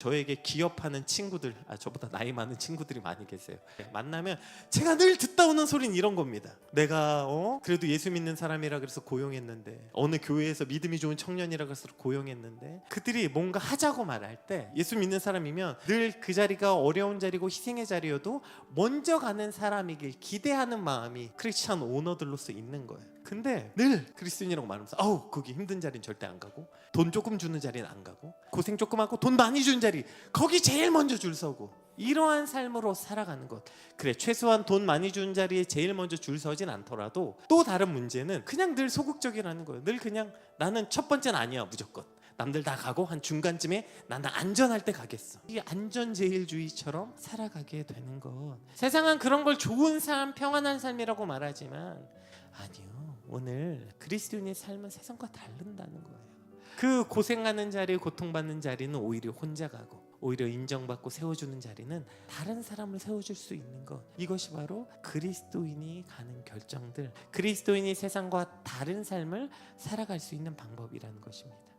저에게 기업하는 친구들, 아 저보다 나이 많은 친구들이 많이 계세요. 만나면 제가 늘 듣다 오는 소리는 이런 겁니다. 내가 어 그래도 예수 믿는 사람이라 그래서 고용했는데 어느 교회에서 믿음이 좋은 청년이라 그래서 고용했는데 그들이 뭔가 하자고 말할 때 예수 믿는 사람이면 늘 그 자리가 어려운 자리고 희생의 자리여도 먼저 가는 사람이길 기대하는 마음이 크리스찬 오너들로서 있는 거예요. 근데 늘 그리스도인이라고 말하면서 아우 거기 힘든 자리는 절대 안 가고 돈 조금 주는 자리는 안 가고 고생 조금 하고 돈 많이 주는 자리 거기 제일 먼저 줄 서고. 이러한 삶으로 살아가는 것. 그래 최소한 돈 많이 주는 자리에 제일 먼저 줄 서진 않더라도 또 다른 문제는 그냥 늘 소극적이라는 거예요. 늘 그냥 나는 첫 번째는 아니야 무조건. 남들 다 가고 한 중간쯤에 나는 안전할 때 가겠어. 이 안전제일주의처럼 살아가게 되는 것. 세상은 그런 걸 좋은 삶 평안한 삶이라고 말하지만 아니요 오늘 그리스도인의 삶은 세상과 다른다는 거예요 그 고생하는 자리 고통받는 자리는 오히려 혼자 가고 오히려 인정받고 세워주는 자리는 다른 사람을 세워줄 수 있는 것. 이것이 바로 그리스도인이 가는 결정들 그리스도인이 세상과 다른 삶을 살아갈 수 있는 방법이라는 것입니다